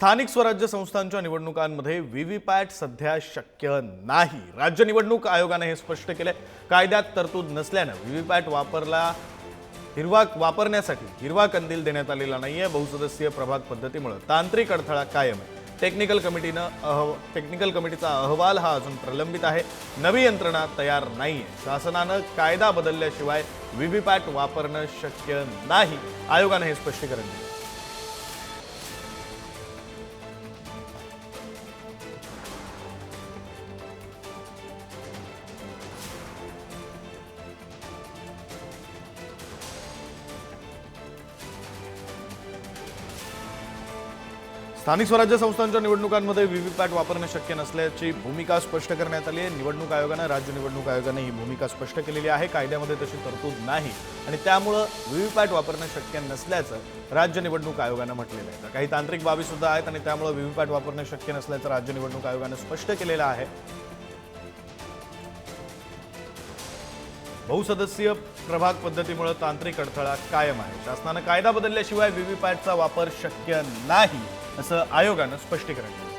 स्थानिक स्वराज्य संस्थांच्या निवडणुकांमध्ये व्हीव्हीपॅट सध्या शक्य नाही. राज्य निवडणूक आयोगाने हे स्पष्ट केलं कायद्यात तरतूद नसल्यानं व्हीव्हीपॅट वापरला हिरवा वापरण्यासाठी हिरवा कंदील देण्यात आलेला नाही आहे बहुसदस्यीय प्रभाग पद्धतीमुळे तांत्रिक अडथळा कायम आहे. टेक्निकल कमिटीनं अह टेक्निकल कमिटीचा अहवाल हा अजून प्रलंबित आहे. नवी यंत्रणा तयार नाही आहे शासनानं कायदा बदलल्याशिवाय व्हीव्हीपॅट वापरणं शक्य नाही. आयोगानं हे स्पष्टीकरण दिलं. स्थानिक स्वराज्य संस्थांच्या निवडणुकांमध्ये व्हीव्हीपॅट वापरणं शक्य नसल्याची भूमिका स्पष्ट करण्यात आली आहे. निवडणूक आयोगानं राज्य निवडणूक आयोगानं ही भूमिका स्पष्ट केलेली आहे. कायद्यामध्ये तशी तरतूद नाही आणि त्यामुळं व्हीव्हीपॅट वापरणं शक्य नसल्याचं राज्य निवडणूक आयोगानं म्हटलेलं आहे. तर काही तांत्रिक बाबीसुद्धा आहेत आणि त्यामुळं व्हीव्हीपॅट वापरणं शक्य नसल्याचं राज्य निवडणूक आयोगानं स्पष्ट केलेलं आहे. बहुसदस्यीय प्रभाग पद्धतीमुळे तांत्रिक अडथळा कायम आहे. शासनानं कायदा बदलल्याशिवाय व्हीव्हीपॅटचा वापर शक्य नाही. असं आयोगानं स्पष्टीकरण दिलं.